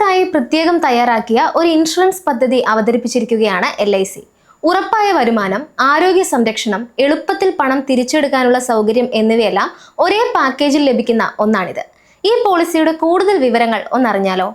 സ്ത്രീകൾക്കായി പ്രത്യേകം തയ്യാറാക്കിയ ഒരു ഇൻഷുറൻസ് പദ്ധതി അവതരിപ്പിച്ചിരിക്കുകയാണ് എൽ ഐ സി ഉറപ്പായ വരുമാനം ആരോഗ്യ സംരക്ഷണം എളുപ്പത്തിൽ പണം തിരിച്ചെടുക്കാനുള്ള സൗകര്യം എന്നിവയെല്ലാം ഒരേ പാക്കേജിൽ ലഭിക്കുന്ന ഒന്നാണിത്. ഈ പോളിസിയുടെ കൂടുതൽ വിവരങ്ങൾ ഒന്നറിഞ്ഞാലോ?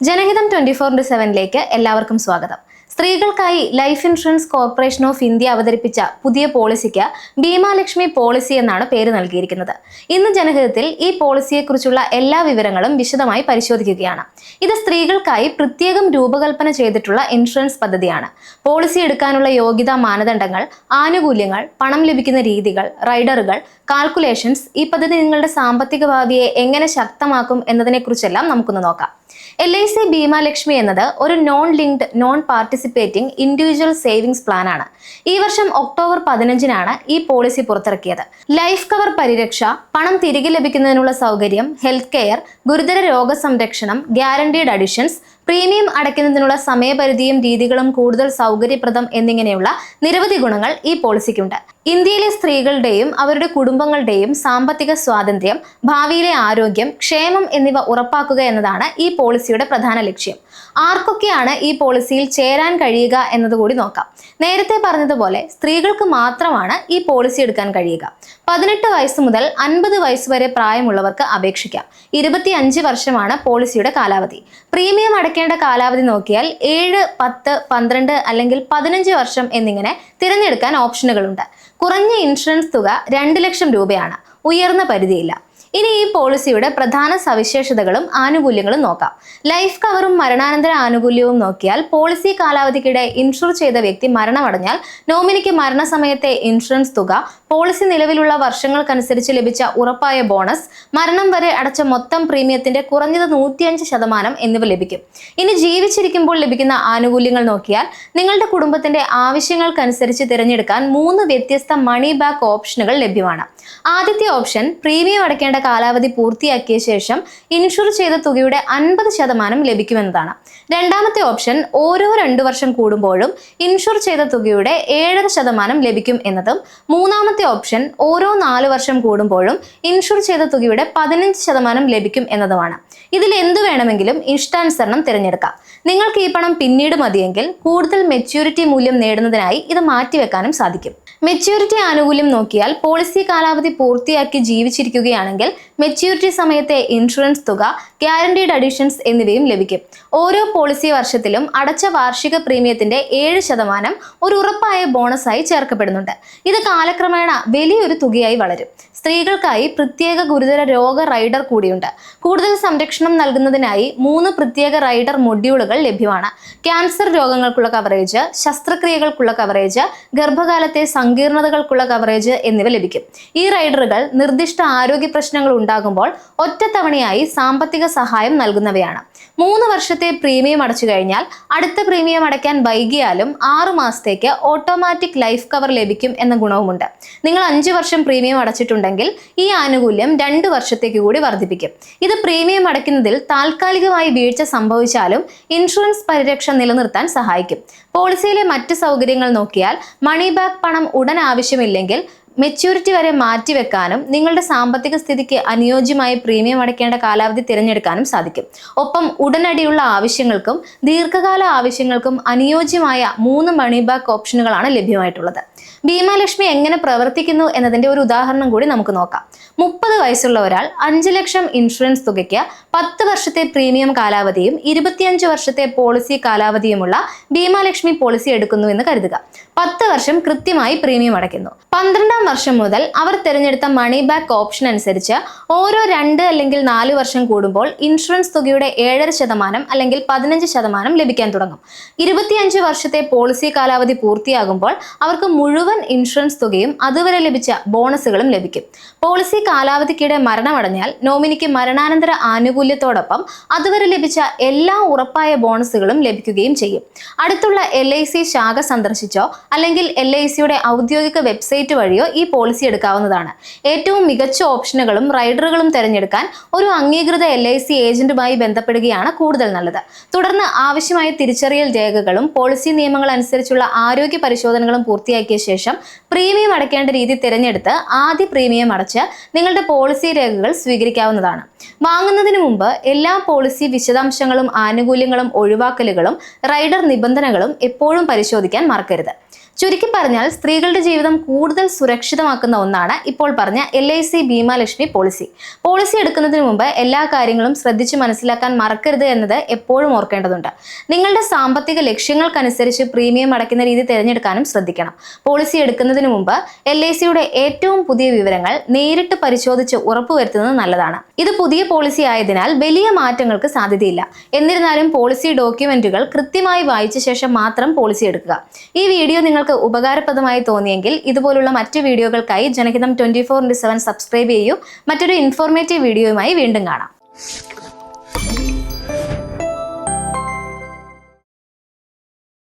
ജനഹിതം ട്വന്റി ഫോർ ഇന്റു സെവനിലേക്ക് എല്ലാവർക്കും സ്വാഗതം. സ്ത്രീകൾക്കായി life insurance corporation of India അവതരിപ്പിച്ച പുതിയ പോളിസിക്ക് ഭീമാലക്ഷ്മി പോളിസി എന്നാണ് പേര് നൽകിയിരിക്കുന്നത്. ഇന്ന് ജനഹിതത്തിൽ ഈ പോളിസിയെക്കുറിച്ചുള്ള എല്ലാ വിവരങ്ങളും വിശദമായി പരിശോധിക്കുകയാണ്. ഇത് സ്ത്രീകൾക്കായി പ്രത്യേകം രൂപകൽപ്പന ചെയ്തിട്ടുള്ള ഇൻഷുറൻസ് പദ്ധതിയാണ്. പോളിസി എടുക്കാനുള്ള യോഗ്യതാ മാനദണ്ഡങ്ങൾ ആനുകൂല്യങ്ങൾ പണം ലഭിക്കുന്ന രീതികൾ റൈഡറുകൾ കാൽക്കുലേഷൻസ് ഈ പദ്ധതി നിങ്ങളുടെ സാമ്പത്തിക ഭാവിയെ എങ്ങനെ ശക്തമാക്കും എന്നതിനെക്കുറിച്ചെല്ലാം നമുക്കൊന്ന് നോക്കാം. എൽ ഐ സി ഭീമാലക്ഷ്മി എന്നത് ഒരു non linked non participating individual savings plan ആണ്. ഈ വർഷം ഒക്ടോബർ പതിനഞ്ചിനാണ് ഈ പോളിസി പുറത്തിറക്കിയത്. ലൈഫ് കവർ പരിരക്ഷ പണം തിരികെ ലഭിക്കുന്നതിനുള്ള സൗകര്യം ഹെൽത്ത് കെയർ ഗുരുതര രോഗ സംരക്ഷണം ഗ്യാരണ്ടീഡ് അഡിഷൻസ് പ്രീമിയം അടയ്ക്കുന്നതിനുള്ള സമയപരിധിയും രീതികളും കൂടുതൽ സൗകര്യപ്രദം എന്നിങ്ങനെയുള്ള നിരവധി ഗുണങ്ങൾ ഈ പോളിസിക്കുണ്ട്. ഇന്ത്യയിലെ സ്ത്രീകളുടെയും അവരുടെ കുടുംബങ്ങളുടെയും സാമ്പത്തിക സ്വാതന്ത്ര്യം ഭാവിയിലെ ആരോഗ്യം ക്ഷേമം എന്നിവ ഉറപ്പാക്കുക എന്നതാണ് ഈ പോളിസിയുടെ പ്രധാന ലക്ഷ്യം. ആർക്കൊക്കെയാണ് ഈ പോളിസിയിൽ ചേരാൻ കഴിയുക എന്നതുകൂടി നോക്കാം. നേരത്തെ പറഞ്ഞതുപോലെ സ്ത്രീകൾക്ക് മാത്രമാണ് ഈ പോളിസി എടുക്കാൻ കഴിയുക. പതിനെട്ട് വയസ്സ് മുതൽ അൻപത് വയസ്സ് വരെ പ്രായമുള്ളവർക്ക് അപേക്ഷിക്കാം. ഇരുപത്തി അഞ്ച് വർഷമാണ് പോളിസിയുടെ കാലാവധി. പ്രീമിയം അടയ്ക്കേണ്ട കാലാവധി നോക്കിയാൽ ഏഴ് പത്ത് പന്ത്രണ്ട് അല്ലെങ്കിൽ പതിനഞ്ച് വർഷം എന്നിങ്ങനെ തിരഞ്ഞെടുക്കാൻ ഓപ്ഷനുകളുണ്ട്. കുറഞ്ഞ ഇൻഷുറൻസ് തുക രണ്ട് ലക്ഷം രൂപയാണ്. ഉയർന്ന പരിധിയില്ല. ഇനി ഈ പോളിസിയുടെ പ്രധാന സവിശേഷതകളും ആനുകൂല്യങ്ങളും നോക്കാം. ലൈഫ് കവറും മരണാനന്തര ആനുകൂല്യവും നോക്കിയാൽ പോളിസി കാലാവധിക്കിടെ ഇൻഷുർ ചെയ്ത വ്യക്തി മരണമടഞ്ഞാൽ നോമിനിക്ക് മരണസമയത്തെ ഇൻഷുറൻസ് തുക പോളിസി നിലവിലുള്ള വർഷങ്ങൾക്കനുസരിച്ച് ലഭിച്ച ഉറപ്പായ ബോണസ് മരണം വരെ അടച്ച മൊത്തം പ്രീമിയത്തിന്റെ കുറഞ്ഞത് നൂറ്റിയഞ്ച് ശതമാനം എന്നിവ ലഭിക്കും. ഇനി ജീവിച്ചിരിക്കുമ്പോൾ ലഭിക്കുന്ന ആനുകൂല്യങ്ങൾ നോക്കിയാൽ നിങ്ങളുടെ കുടുംബത്തിന്റെ ആവശ്യങ്ങൾക്കനുസരിച്ച് തിരഞ്ഞെടുക്കാൻ മൂന്ന് വ്യത്യസ്ത മണി ബാക്ക് ഓപ്ഷനുകൾ ലഭ്യമാണ്. ആദ്യത്തെ ഓപ്ഷൻ പ്രീമിയം അടയ്ക്കേണ്ട കാലാവധി പൂർത്തിയാക്കിയ ശേഷം ഇൻഷുർ ചെയ്ത തുകയുടെ അൻപത് ശതമാനം ലഭിക്കുമെന്നതാണ്. രണ്ടാമത്തെ ഓപ്ഷൻ ഓരോ രണ്ടു വർഷം കൂടുമ്പോഴും ഇൻഷുർ ചെയ്ത തുകയുടെ ഏഴര ശതമാനം ലഭിക്കും എന്നതും മൂന്നാമത്തെ ഓപ്ഷൻ ഓരോ നാല് വർഷം കൂടുമ്പോഴും ഇൻഷുർ ചെയ്ത തുകയുടെ പതിനഞ്ച് ശതമാനം ലഭിക്കും എന്നതുമാണ്. ഇതിൽ എന്തു വേണമെങ്കിലും ഇഷ്ടാനുസരണം തിരഞ്ഞെടുക്കാം. നിങ്ങൾക്ക് ഈ പണം പിന്നീട് മതിയെങ്കിൽ കൂടുതൽ മെച്യൂരിറ്റി മൂല്യം നേടുന്നതിനായി ഇത് മാറ്റിവെക്കാനും സാധിക്കും. മെച്യൂരിറ്റി ആനുകൂല്യം നോക്കിയാൽ പോളിസി കാലാവധി പൂർത്തിയാക്കി ജീവിച്ചിരിക്കുകയാണെങ്കിൽ മെച്യൂരിറ്റി സമയത്തെ ഇൻഷുറൻസ് തുക ഗ്യാരണ്ടീഡ് അഡീഷൻസ് എന്നിവയും ലഭിക്കും. ഓരോ പോളിസി വർഷത്തിലും അടച്ച വാർഷിക പ്രീമിയത്തിന്റെ ഏഴ് ശതമാനം ഒരു ഉറപ്പായ ബോണസായി ചേർക്കപ്പെടുന്നുണ്ട്. ഇത് കാലക്രമേണ വലിയൊരു തുകയായി വളരും. സ്ത്രീകൾക്കായി പ്രത്യേക ഗുരുതര രോഗ റൈഡർ കൂടിയുണ്ട്. കൂടുതൽ സംരക്ഷണം നൽകുന്നതിനായി മൂന്ന് പ്രത്യേക റൈഡർ മൊഡ്യൂളുകൾ ലഭ്യമാണ്. ക്യാൻസർ രോഗങ്ങൾക്കുള്ള കവറേജ് ശസ്ത്രക്രിയകൾക്കുള്ള കവറേജ് ഗർഭകാലത്തെ സങ്കീർണതകൾക്കുള്ള കവറേജ് എന്നിവ ലഭിക്കും. ഈ റൈഡറുകൾ നിർദ്ദിഷ്ട ആരോഗ്യ പ്രശ്നങ്ങൾ ഉണ്ടാകുമ്പോൾ ഒറ്റത്തവണയായി സാമ്പത്തിക സഹായം നൽകുന്നവയാണ്. മൂന്ന് വർഷത്തെ പ്രീമിയം അടച്ചു കഴിഞ്ഞാൽ അടുത്ത പ്രീമിയം അടയ്ക്കാൻ വൈകിയാലും ആറു മാസത്തേക്ക് ഓട്ടോമാറ്റിക് ലൈഫ് കവർ ലഭിക്കും എന്ന ഗുണവുമുണ്ട്. നിങ്ങൾ അഞ്ച് വർഷം പ്രീമിയം അടച്ചിട്ടുണ്ടെങ്കിൽ ഈ ആനുകൂല്യം രണ്ട് വർഷത്തേക്ക് കൂടി വർദ്ധിപ്പിക്കും. ഇത് പ്രീമിയം അടയ്ക്കുന്നതിൽ താൽക്കാലികമായി വീഴ്ച സംഭവിച്ചാലും ഇൻഷുറൻസ് പരിരക്ഷ നിലനിർത്താൻ സഹായിക്കും. പോളിസിയിലെ മറ്റ് സൗകര്യങ്ങൾ നോക്കിയാൽ മണി ബാക്ക് പണം ഉടൻ ആവശ്യമില്ലെങ്കിൽ മെച്യൂരിറ്റി വരെ മാറ്റിവെക്കാനും നിങ്ങളുടെ സാമ്പത്തിക സ്ഥിതിക്ക് അനുയോജ്യമായ പ്രീമിയം അടയ്ക്കേണ്ട കാലാവധി തിരഞ്ഞെടുക്കാനും സാധിക്കും. ഒപ്പം ഉടനടിയുള്ള ആവശ്യങ്ങൾക്കും ദീർഘകാല ആവശ്യങ്ങൾക്കും അനുയോജ്യമായ മൂന്ന് മണി ബാക്ക് ഓപ്ഷനുകളാണ് ലഭ്യമായിട്ടുള്ളത്. ഭീമാലക്ഷ്മി എങ്ങനെ പ്രവർത്തിക്കുന്നു എന്നതിന്റെ ഒരു ഉദാഹരണം കൂടി നമുക്ക് നോക്കാം. മുപ്പത് വയസ്സുള്ള ഒരാൾ അഞ്ച് ലക്ഷം ഇൻഷുറൻസ് തുകയ്ക്ക് പത്ത് വർഷത്തെ പ്രീമിയം കാലാവധിയും ഇരുപത്തിയഞ്ച് വർഷത്തെ പോളിസി കാലാവധിയുമുള്ള ഭീമാലക്ഷ്മി പോളിസി എടുക്കുന്നു എന്ന് കരുതുക. പത്ത് വർഷം കൃത്യമായി പ്രീമിയം അടയ്ക്കുന്നു. പന്ത്രണ്ടാം വർഷം മുതൽ അവർ തിരഞ്ഞെടുത്ത മണി ബാക്ക് ഓപ്ഷൻ അനുസരിച്ച് ഓരോ രണ്ട് അല്ലെങ്കിൽ നാല് വർഷം കൂടുമ്പോൾ ഇൻഷുറൻസ് തുകയുടെ ഏഴര ശതമാനം അല്ലെങ്കിൽ പതിനഞ്ച് ശതമാനം ലഭിക്കാൻ തുടങ്ങും. ഇരുപത്തിയഞ്ച് വർഷത്തെ പോളിസി കാലാവധി പൂർത്തിയാകുമ്പോൾ അവർക്ക് മുഴുവൻ ഇൻഷുറൻസ് തുകയും അതുവരെ ലഭിച്ച ബോണസുകളും ലഭിക്കും. പോളിസി കാലാവധിക്കിടെ മരണമടഞ്ഞാൽ നോമിനിക്ക് മരണാനന്തര ആനുകൂല്യത്തോടൊപ്പം അതുവരെ ലഭിച്ച എല്ലാ ഉറപ്പായ ബോണസുകളും ലഭിക്കുകയും ചെയ്യും. അടുത്തുള്ള എൽ ഐ സി ശാഖ സന്ദർശിച്ചോ അല്ലെങ്കിൽ എൽ ഐ സിയുടെ ഔദ്യോഗിക വെബ്സൈറ്റ് വഴിയോ ഈ പോളിസി എടുക്കാവുന്നതാണ്. ഏറ്റവും മികച്ച ഓപ്ഷനുകളും റൈഡറുകളും തിരഞ്ഞെടുക്കാൻ ഒരു അംഗീകൃത എൽ ഐ സി ഏജന്റുമായി ബന്ധപ്പെടുകയാണ് കൂടുതൽ നല്ലത്. തുടർന്ന് ആവശ്യമായ തിരിച്ചറിയൽ രേഖകളും പോളിസി നിയമങ്ങൾ അനുസരിച്ചുള്ള ആരോഗ്യ പരിശോധനകളും പൂർത്തിയാക്കിയ ശേഷം പ്രീമിയം അടയ്ക്കേണ്ട രീതി തിരഞ്ഞെടുത്ത് ആദ്യ പ്രീമിയം അടച്ച് നിങ്ങളുടെ പോളിസി രേഖകൾ സ്വീകരിക്കാവുന്നതാണ്. വാങ്ങുന്നതിന് മുമ്പ് എല്ലാ പോളിസി വിശദാംശങ്ങളും ആനുകൂല്യങ്ങളും ഒഴിവാക്കലുകളും റൈഡർ നിബന്ധനകളും എപ്പോഴും പരിശോധിക്കാൻ മറക്കരുത്. ചുരുക്കി പറഞ്ഞാൽ സ്ത്രീകളുടെ ജീവിതം കൂടുതൽ സുരക്ഷിതമാക്കുന്ന ഒന്നാണ് ഇപ്പോൾ പറഞ്ഞ L I C Bima Lakshmi policy. Policy എടുക്കുന്നതിന് മുമ്പ് എല്ലാ കാര്യങ്ങളും ശ്രദ്ധിച്ച് മനസ്സിലാക്കാൻ മറക്കരുത് എന്നത് എപ്പോഴും ഓർക്കേണ്ടതുണ്ട്. നിങ്ങളുടെ സാമ്പത്തിക ലക്ഷ്യങ്ങൾക്കനുസരിച്ച് പ്രീമിയം അടയ്ക്കുന്ന രീതി തിരഞ്ഞെടുക്കാനും ശ്രദ്ധിക്കണം. പോളിസി എടുക്കുന്നതിന് മുമ്പ് എൽ ഐ സിയുടെ ഏറ്റവും പുതിയ വിവരങ്ങൾ നേരിട്ട് പരിശോധിച്ച് ഉറപ്പുവരുത്തുന്നത് നല്ലതാണ്. ഇത് പുതിയ പോളിസി ആയതിനാൽ വലിയ മാറ്റങ്ങൾക്ക് സാധ്യതയില്ല. എന്നിരുന്നാലും പോളിസി ഡോക്യുമെന്റുകൾ കൃത്യമായി വായിച്ച ശേഷം മാത്രം പോളിസി എടുക്കുക. ഈ വീഡിയോ നിങ്ങൾക്ക് ഉപകാരപ്രദമായി തോന്നിയെങ്കിൽ ഇതുപോലുള്ള മറ്റു വീഡിയോകൾക്കായി Janahitham twenty four into seven subscribe ചെയ്യൂ. മറ്റൊരു ഇൻഫോർമേറ്റീവ് വീഡിയോയുമായി വീണ്ടും കാണാം.